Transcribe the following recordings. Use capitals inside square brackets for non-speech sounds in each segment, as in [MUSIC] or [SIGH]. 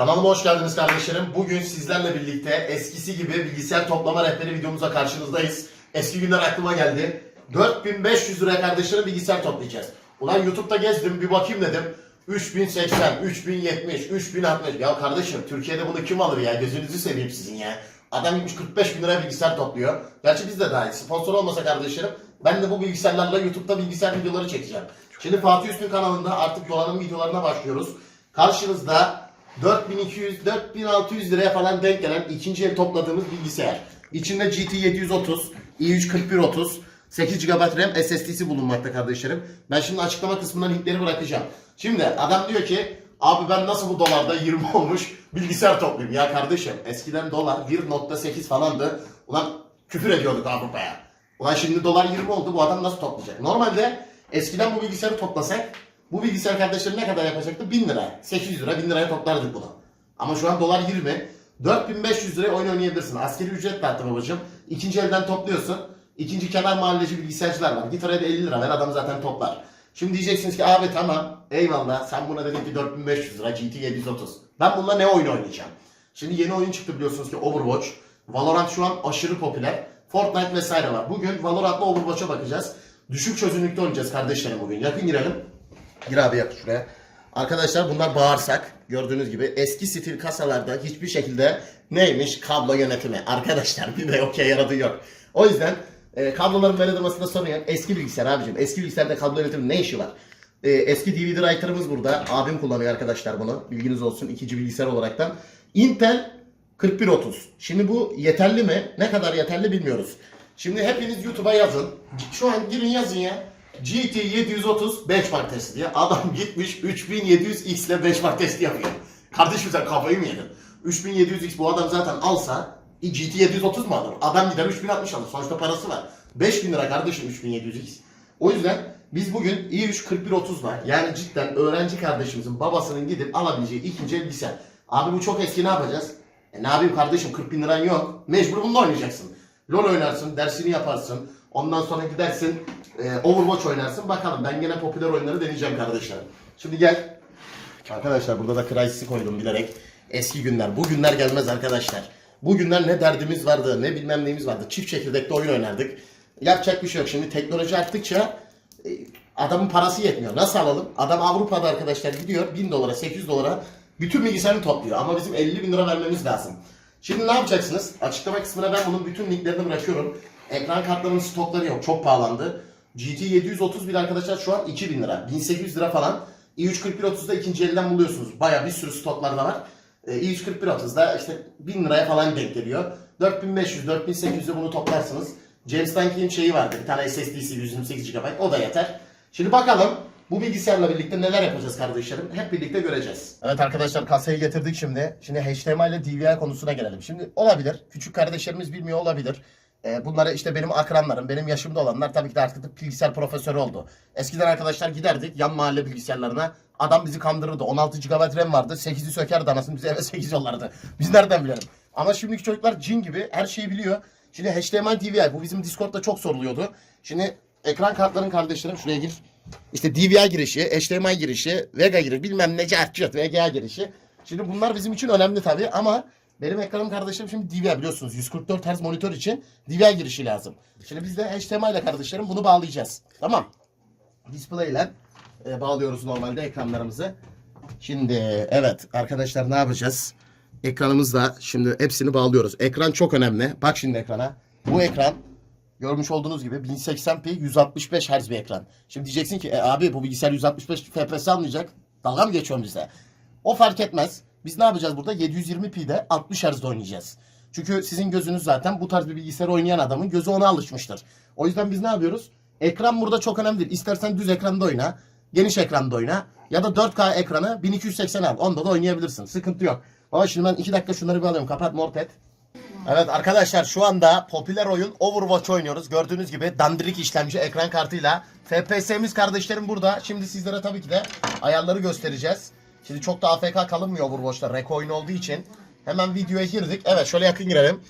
Kanalıma hoş geldiniz kardeşlerim. Bugün sizlerle birlikte eskisi gibi bilgisayar toplama rehberi videomuza karşınızdayız. Eski günler aklıma geldi. 4500 liraya kardeşlerim bilgisayar toplayacağız. Ulan YouTube'da gezdim bir bakayım dedim. 3080, 3070, 3060. Ya kardeşim Türkiye'de bunu kim alır ya? Gözünüzü seveyim sizin ya. Adam gitmiş 45 bin liraya bilgisayar topluyor. Gerçi biz de dahil. Sponsor olmasa kardeşlerim ben de bu bilgisayarlarla YouTube'da bilgisayar videoları çekeceğim. Şimdi Fatih Üstün kanalında artık dolanım videolarına başlıyoruz. Karşınızda 4200, 4600 liraya falan denk gelen ikinci el topladığımız bilgisayar. İçinde GT 730, i3 4130, 8 GB RAM SSD'si bulunmakta kardeşlerim. Ben şimdi açıklama kısmına linkleri bırakacağım. Şimdi adam diyor ki abi ben nasıl bu dolarda 20 [LAUGHS] olmuş bilgisayar toplayayım ya kardeşim. Eskiden dolar 1.8 falandı. Ulan küfür ediyorduk Avrupa'ya. Ulan şimdi dolar 20 oldu bu adam nasıl toplayacak? Normalde eskiden bu bilgisayarı toplasak bu bilgisayar kardeşlerim ne kadar yapacaktı? 1000 lira. 800 lira 1000 liraya toplardık bunu. Ama şu an dolar 20. 4500 liraya oyun oynayabilirsin. Askeri ücret dağıttı babacım. İkinci elden topluyorsun. İkinci kenar mahalleci bilgisayarcılar var. Git oraya da 50 lira ver adam zaten toplar. Şimdi diyeceksiniz ki abi tamam eyvallah sen buna dedin ki 4500 lira GT 730. Ben bununla ne oyun oynayacağım? Şimdi yeni oyun çıktı biliyorsunuz ki Overwatch. Valorant şu an aşırı popüler. Fortnite vesaire var. Bugün Valorant'la Overwatch'a bakacağız. Düşük çözünürlükte oynayacağız kardeşlerim bugün. Yakın girelim. Gir abi yak şuraya. Arkadaşlar bunlar bağırsak. Gördüğünüz gibi eski stil kasalarda hiçbir şekilde neymiş kablo yönetimi. Arkadaşlar bir de yok ya yaradığı yok. O yüzden e, kabloların böyle durmasında sorun yok. Eski bilgisayar abicim. Eski bilgisayarda kablo yönetimi ne işi var? E, eski DVD writer'ımız burada. Abim kullanıyor arkadaşlar bunu. Bilginiz olsun ikinci bilgisayar olaraktan. Intel 4130. Şimdi bu yeterli mi? Ne kadar yeterli bilmiyoruz. Şimdi hepiniz YouTube'a yazın. Şu an girin yazın ya. GT 730 benchmark testi diye. Adam gitmiş 3700X ile benchmark testi yapıyor. Kardeşim sen kafayı mı yedin? 3700X bu adam zaten alsa e, GT 730 mu alır? Adam gider 3060 alır. Sonuçta parası var. 5000 lira kardeşim 3700X. O yüzden biz bugün i3 4130 var. Yani cidden öğrenci kardeşimizin babasının gidip alabileceği ikinci el. Abi bu çok eski ne yapacağız? E ne yapayım kardeşim 40 bin liran yok. Mecbur bununla oynayacaksın. LoL oynarsın, dersini yaparsın. Ondan sonra gidersin e, Overwatch oynarsın. Bakalım ben gene popüler oyunları deneyeceğim kardeşlerim. Şimdi gel. Arkadaşlar burada da Crysis'i koydum bilerek. Eski günler. Bu günler gelmez arkadaşlar. Bu günler ne derdimiz vardı, ne bilmem neyimiz vardı. Çift çekirdekte oyun oynardık. Yapacak bir şey yok. Şimdi teknoloji arttıkça e, adamın parası yetmiyor. Nasıl alalım? Adam Avrupa'da arkadaşlar gidiyor 1000 dolara, 800 dolara bütün bilgisayarını topluyor. Ama bizim 50 bin lira vermemiz lazım. Şimdi ne yapacaksınız? Açıklama kısmına ben bunun bütün linklerini bırakıyorum. Ekran kartlarının stokları yok. Çok pahalandı. GT 731 arkadaşlar şu an 2000 lira. 1800 lira falan. i3 4130'da ikinci elden buluyorsunuz. Baya bir sürü stoklar da var. Ee, i3 4130'da işte 1000 liraya falan denk geliyor. 4500, 4800'de bunu toplarsınız. James Dunk'in şeyi vardı. Bir tane SSD'si 128 GB. O da yeter. Şimdi bakalım bu bilgisayarla birlikte neler yapacağız kardeşlerim? Hep birlikte göreceğiz. Evet arkadaşlar kasayı getirdik şimdi. Şimdi HDMI ile DVI konusuna gelelim. Şimdi olabilir. Küçük kardeşlerimiz bilmiyor olabilir. Ee, bunları işte benim akranlarım, benim yaşımda olanlar tabii ki de artık bilgisayar profesörü oldu. Eskiden arkadaşlar giderdik yan mahalle bilgisayarlarına. Adam bizi kandırırdı. 16 GB RAM vardı. 8'i sökerdi anasını bize eve [LAUGHS] 8 yollardı. Biz nereden bilelim? Ama şimdiki çocuklar cin gibi her şeyi biliyor. Şimdi HDMI DVI bu bizim Discord'da çok soruluyordu. Şimdi ekran kartların kardeşlerim şuraya gir. İşte DVI girişi, HDMI girişi, Vega girişi, bilmem ne cartçırt, VGA girişi. Şimdi bunlar bizim için önemli tabii ama benim ekranım kardeşlerim şimdi DVI biliyorsunuz 144 Hz monitör için DVI girişi lazım. Şimdi biz de HDMI ile kardeşlerim bunu bağlayacağız. Tamam. Display ile e, bağlıyoruz normalde ekranlarımızı. Şimdi evet arkadaşlar ne yapacağız? Ekranımızda şimdi hepsini bağlıyoruz. Ekran çok önemli. Bak şimdi ekrana. Bu ekran Görmüş olduğunuz gibi 1080p 165 Hz bir ekran. Şimdi diyeceksin ki e, abi bu bilgisayar 165 FPS almayacak. Dalga mı geçiyorsun bize? O fark etmez. Biz ne yapacağız burada? 720p'de 60 Hz'de oynayacağız. Çünkü sizin gözünüz zaten bu tarz bir bilgisayar oynayan adamın gözü ona alışmıştır. O yüzden biz ne yapıyoruz? Ekran burada çok önemli. İstersen düz ekranda oyna, geniş ekranda oyna ya da 4K ekranı 1280 al. Onda da oynayabilirsin. Sıkıntı yok. Ama şimdi ben 2 dakika şunları bir alıyorum. Kapat Morpet. Evet arkadaşlar şu anda popüler oyun Overwatch oynuyoruz. Gördüğünüz gibi dandirik işlemci ekran kartıyla. FPS'miz kardeşlerim burada. Şimdi sizlere tabii ki de ayarları göstereceğiz. Şimdi çok da AFK kalınmıyor Overwatch'ta. Reko oyun olduğu için. Hemen videoya girdik. Evet şöyle yakın girelim.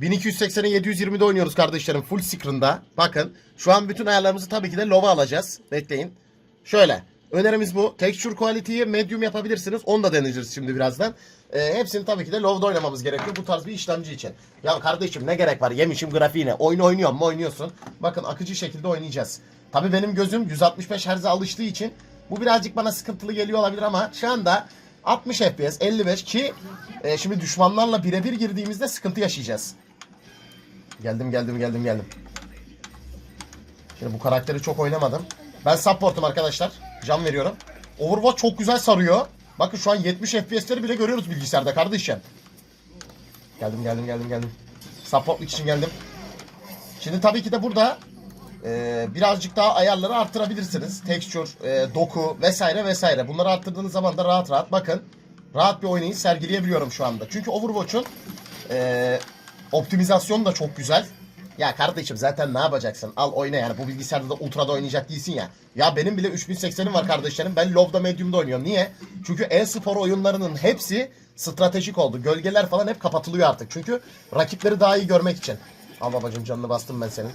1280'e 720'de oynuyoruz kardeşlerim. Full screen'da. Bakın şu an bütün ayarlarımızı tabii ki de low'a alacağız. Bekleyin. Şöyle. Önerimiz bu. Texture quality'yi medium yapabilirsiniz. Onu da deneyeceğiz şimdi birazdan. E, hepsini tabii ki de LoW'da oynamamız gerekiyor bu tarz bir işlemci için. Ya kardeşim ne gerek var yemişim grafiğine. Oyun oynuyor mu oynuyorsun. Bakın akıcı şekilde oynayacağız. Tabii benim gözüm 165 Hz'e alıştığı için bu birazcık bana sıkıntılı geliyor olabilir ama şu anda 60 FPS 55 ki e, şimdi düşmanlarla birebir girdiğimizde sıkıntı yaşayacağız. Geldim geldim geldim geldim. Şimdi bu karakteri çok oynamadım. Ben support'um arkadaşlar. Can veriyorum. Overwatch çok güzel sarıyor. Bakın şu an 70 FPS'leri bile görüyoruz bilgisayarda kardeşim. Geldim geldim geldim geldim. Support'luk için geldim. Şimdi tabii ki de burada e, birazcık daha ayarları arttırabilirsiniz. Texture, e, doku vesaire vesaire. Bunları arttırdığınız zaman da rahat rahat bakın. Rahat bir oynayış sergileyebiliyorum şu anda. Çünkü Overwatch'un e, optimizasyonu da çok güzel. Ya kardeşim zaten ne yapacaksın? Al oyna yani. Bu bilgisayarda da ultra'da oynayacak değilsin ya. Ya benim bile 3080'im var kardeşlerim. Ben low'da medium'da oynuyorum. Niye? Çünkü e-spor oyunlarının hepsi stratejik oldu. Gölgeler falan hep kapatılıyor artık. Çünkü rakipleri daha iyi görmek için. Al babacım canını bastım ben senin.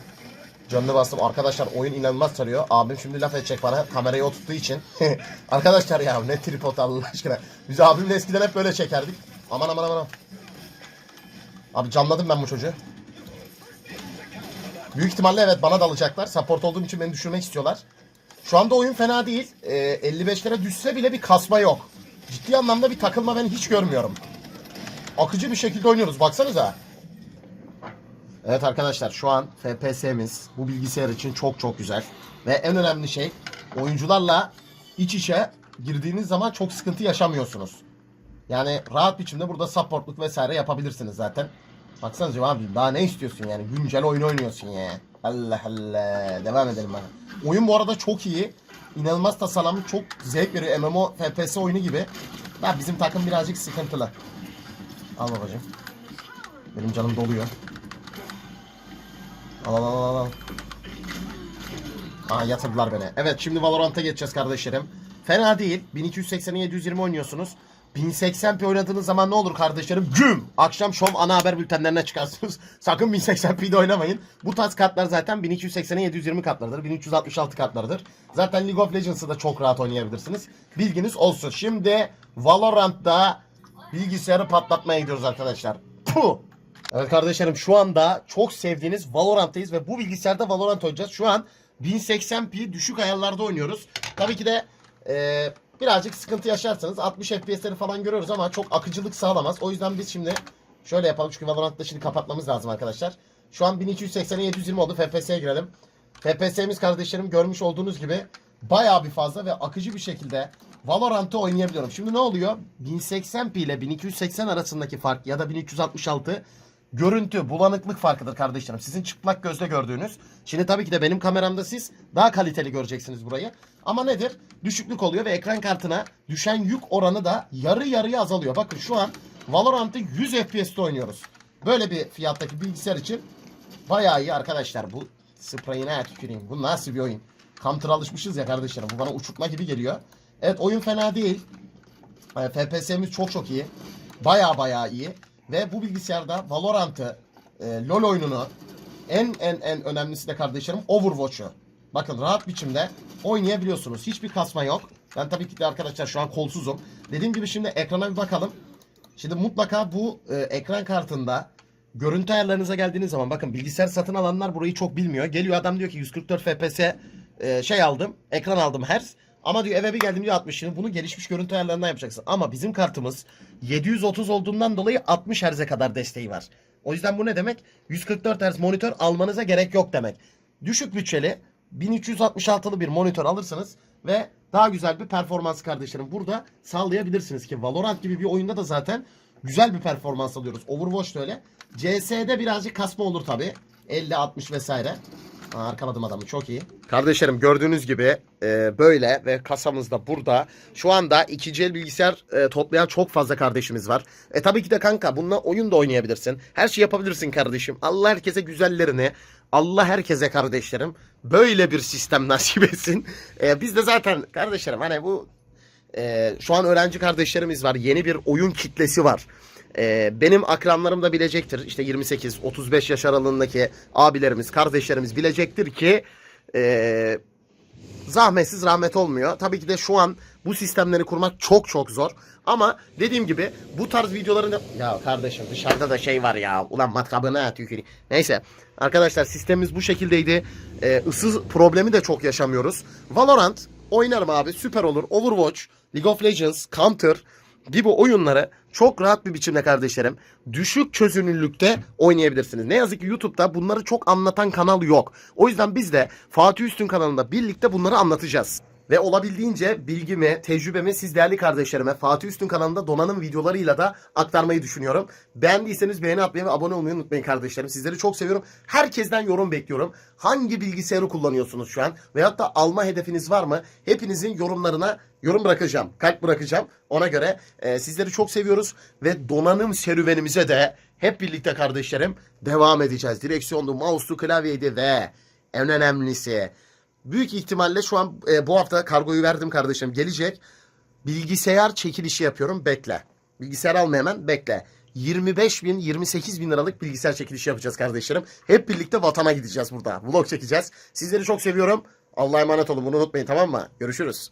Canını bastım. Arkadaşlar oyun inanılmaz sarıyor. Abim şimdi laf edecek bana kamerayı oturttuğu için. [LAUGHS] Arkadaşlar ya ne tripod Allah aşkına. Biz abimle eskiden hep böyle çekerdik. Aman aman aman. Abi camladım ben bu çocuğu. Büyük ihtimalle evet bana dalacaklar. Support olduğum için beni düşürmek istiyorlar. Şu anda oyun fena değil. Ee, 55'lere düşse bile bir kasma yok. Ciddi anlamda bir takılma ben hiç görmüyorum. Akıcı bir şekilde oynuyoruz. Baksanıza. Evet arkadaşlar şu an FPS'miz bu bilgisayar için çok çok güzel. Ve en önemli şey oyuncularla iç içe girdiğiniz zaman çok sıkıntı yaşamıyorsunuz. Yani rahat biçimde burada supportluk vesaire yapabilirsiniz zaten. Baksanıza abi daha ne istiyorsun yani güncel oyun oynuyorsun ya. Allah Allah devam edelim bana. Oyun bu arada çok iyi. İnanılmaz tasarlanmış çok zevk veriyor MMO FPS oyunu gibi. Ya bizim takım birazcık sıkıntılı. Al babacım. Benim canım doluyor. Al al al al. Aa yatırdılar beni. Evet şimdi Valorant'a geçeceğiz kardeşlerim. Fena değil. 1280'e 720 oynuyorsunuz. 1080p oynadığınız zaman ne olur kardeşlerim? Güm! Akşam şov ana haber bültenlerine çıkarsınız. [LAUGHS] Sakın 1080p'de oynamayın. Bu tarz kartlar zaten 1280'e 720 kartlarıdır. 1366 kartlardır. Zaten League of Legends'ı da çok rahat oynayabilirsiniz. Bilginiz olsun. Şimdi Valorant'ta bilgisayarı patlatmaya gidiyoruz arkadaşlar. Puh! Evet kardeşlerim şu anda çok sevdiğiniz Valorant'tayız ve bu bilgisayarda Valorant oynayacağız. Şu an 1080p düşük ayarlarda oynuyoruz. Tabii ki de e, birazcık sıkıntı yaşarsanız 60 FPS'leri falan görüyoruz ama çok akıcılık sağlamaz. O yüzden biz şimdi şöyle yapalım çünkü Valorant'ta şimdi kapatmamız lazım arkadaşlar. Şu an 1280'e 720 oldu. FPS'ye girelim. FPS'miz kardeşlerim görmüş olduğunuz gibi bayağı bir fazla ve akıcı bir şekilde Valorant'ı oynayabiliyorum. Şimdi ne oluyor? 1080p ile 1280 arasındaki fark ya da 1366 görüntü, bulanıklık farkıdır kardeşlerim. Sizin çıplak gözle gördüğünüz. Şimdi tabii ki de benim kameramda siz daha kaliteli göreceksiniz burayı. Ama nedir? Düşüklük oluyor ve ekran kartına düşen yük oranı da yarı yarıya azalıyor. Bakın şu an Valorant'ı 100 FPS'te oynuyoruz. Böyle bir fiyattaki bilgisayar için bayağı iyi arkadaşlar. Bu sprayine tüküreyim. Bu nasıl bir oyun? Counter alışmışız ya kardeşlerim. Bu bana uçurtma gibi geliyor. Evet oyun fena değil. E, FPS'miz çok çok iyi. Baya baya iyi. Ve bu bilgisayarda Valorant'ı, e, LoL oyununu, en en en önemlisi de kardeşlerim Overwatch'u. Bakın rahat biçimde oynayabiliyorsunuz. Hiçbir kasma yok. Ben tabii ki de arkadaşlar şu an kolsuzum. Dediğim gibi şimdi ekrana bir bakalım. Şimdi mutlaka bu e, ekran kartında görüntü ayarlarınıza geldiğiniz zaman bakın bilgisayar satın alanlar burayı çok bilmiyor. Geliyor adam diyor ki 144 FPS e, şey aldım, ekran aldım hertz. Ama diyor eve bir geldim diyor 60. Şimdi bunu gelişmiş görüntü ayarlarından yapacaksın. Ama bizim kartımız 730 olduğundan dolayı 60 Hz'e kadar desteği var. O yüzden bu ne demek? 144 Hz monitör almanıza gerek yok demek. Düşük bütçeli 1366'lı bir monitör alırsınız ve daha güzel bir performans kardeşlerim burada sağlayabilirsiniz ki Valorant gibi bir oyunda da zaten güzel bir performans alıyoruz. Overwatch da öyle. CS'de birazcık kasma olur tabi. 50 60 vesaire. Aa, arkaladım adamı çok iyi. Kardeşlerim gördüğünüz gibi e, böyle ve kasamız da burada. Şu anda ikinci el bilgisayar e, toplayan çok fazla kardeşimiz var. E tabii ki de kanka bununla oyun da oynayabilirsin. Her şey yapabilirsin kardeşim. Allah herkese güzellerini, Allah herkese kardeşlerim böyle bir sistem [LAUGHS] nasip etsin. E, biz de zaten kardeşlerim hani bu e, şu an öğrenci kardeşlerimiz var. Yeni bir oyun kitlesi var. E, benim akranlarım da bilecektir. İşte 28-35 yaş aralığındaki abilerimiz, kardeşlerimiz bilecektir ki e, zahmetsiz rahmet olmuyor. Tabii ki de şu an bu sistemleri kurmak çok çok zor. Ama dediğim gibi bu tarz videoların da... Ya kardeşim dışarıda da şey var ya. Ulan matkabına tüküreyim. Neyse. Arkadaşlar sistemimiz bu şekildeydi. Ee, ısı problemi de çok yaşamıyoruz. Valorant oynarım abi süper olur. Overwatch, League of Legends, Counter gibi oyunları çok rahat bir biçimde kardeşlerim düşük çözünürlükte oynayabilirsiniz. Ne yazık ki YouTube'da bunları çok anlatan kanal yok. O yüzden biz de Fatih Üstün kanalında birlikte bunları anlatacağız. Ve olabildiğince bilgimi, tecrübemi siz değerli kardeşlerime Fatih Üstün kanalında donanım videolarıyla da aktarmayı düşünüyorum. Beğendiyseniz beğeni atmayı ve abone olmayı unutmayın kardeşlerim. Sizleri çok seviyorum. Herkesten yorum bekliyorum. Hangi bilgisayarı kullanıyorsunuz şu an? Veyahut da alma hedefiniz var mı? Hepinizin yorumlarına yorum bırakacağım. Kalp bırakacağım. Ona göre e, sizleri çok seviyoruz. Ve donanım serüvenimize de hep birlikte kardeşlerim devam edeceğiz. Direksiyondu, mouse'lu, klavyeydi ve en önemlisi büyük ihtimalle şu an e, bu hafta kargoyu verdim kardeşim gelecek. Bilgisayar çekilişi yapıyorum bekle. Bilgisayar alma hemen bekle. 25 bin 28 bin liralık bilgisayar çekilişi yapacağız kardeşlerim. Hep birlikte vatana gideceğiz burada. Vlog çekeceğiz. Sizleri çok seviyorum. Allah'a emanet olun bunu unutmayın tamam mı? Görüşürüz.